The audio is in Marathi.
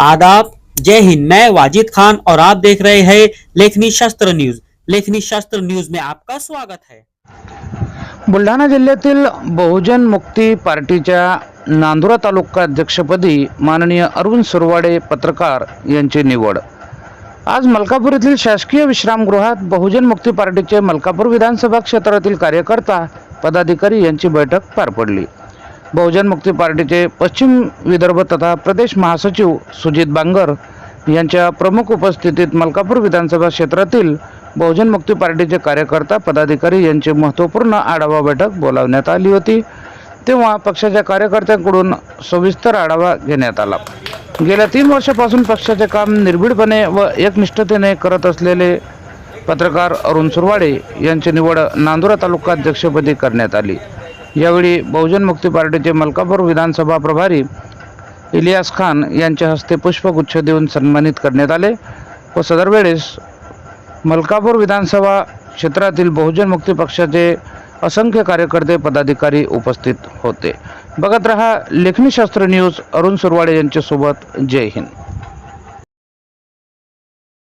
आदाब। जय हिंद। मैं वाजिद खान और आप देख रहे हैं लेखनी शास्त्र न्यूज। लेखनी शास्त्र न्यूज में आपका स्वागत है। बुलढाणा जिल्ह्यातील बहुजन मुक्ती पार्टीच्या नांदुरा तालुका अध्यक्षपदी माननीय अरुण सुरवाडे पत्रकार यांची निवड. आज मलकापूर येथील शासकीय विश्रामगृहात बहुजन मुक्ती पार्टीचे मलकापूर विधानसभा क्षेत्रातील कार्यकर्ता पदाधिकारी यांची बैठक पार पडली. बहुजन मुक्ती पार्टीचे पश्चिम विदर्भ तथा प्रदेश महासचिव सुजित बांगर यांच्या प्रमुख उपस्थितीत मलकापूर विधानसभा क्षेत्रातील बहुजन मुक्ती पार्टीचे कार्यकर्ता पदाधिकारी यांची महत्त्वपूर्ण आढावा बैठक बोलावण्यात आली होती. तेव्हा पक्षाच्या कार्यकर्त्यांकडून सविस्तर आढावा घेण्यात आला. गेल्या तीन वर्षापासून पक्षाचे काम निर्भीडपणे व एकनिष्ठतेने करत असलेले पत्रकार अरुण सुरवाडे यांची निवड नांदुरा तालुका अध्यक्षपदी करण्यात आली. यावेळी बहुजन मुक्ती पार्टीचे मलकापूर विधानसभा प्रभारी इलियास खान यांच्या हस्ते पुष्पगुच्छ देऊन सन्मानित करण्यात आले व सदर वेळेस मलकापूर विधानसभा क्षेत्रातील बहुजन मुक्ती पक्षाचे असंख्य कार्यकर्ते पदाधिकारी उपस्थित होते. बघत रहा लेखनीशास्त्र न्यूज अरुण सुरवाडे यांच्यासोबत जय हिंद.